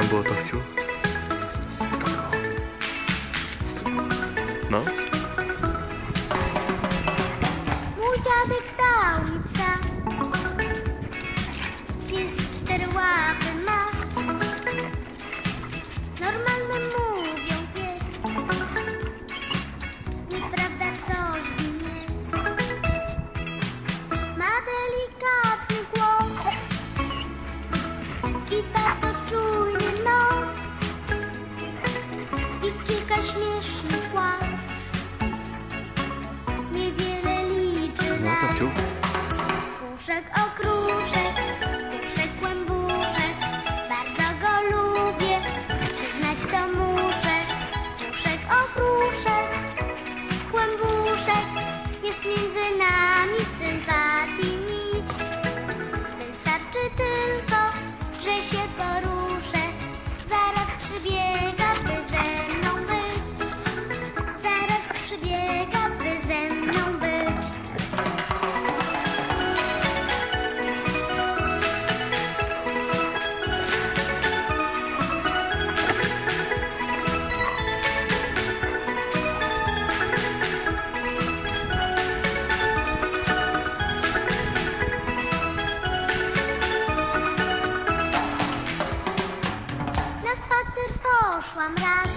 амбуудах ч юу No to. Puszek okrutny. poszłam raz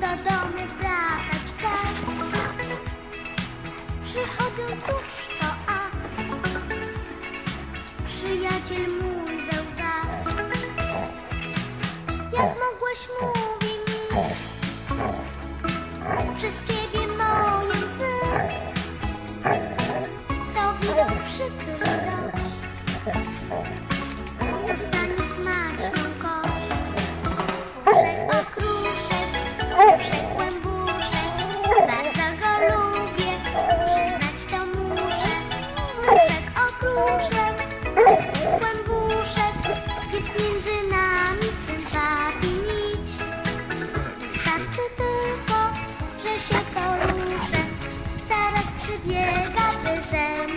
Do domu wracać. Czas Przychodzę tuż to a. Przyjaciel mój we łza Jak mogłeś mówi mi. Przez ciebie moje łzy To widok przykry. biega, by sen.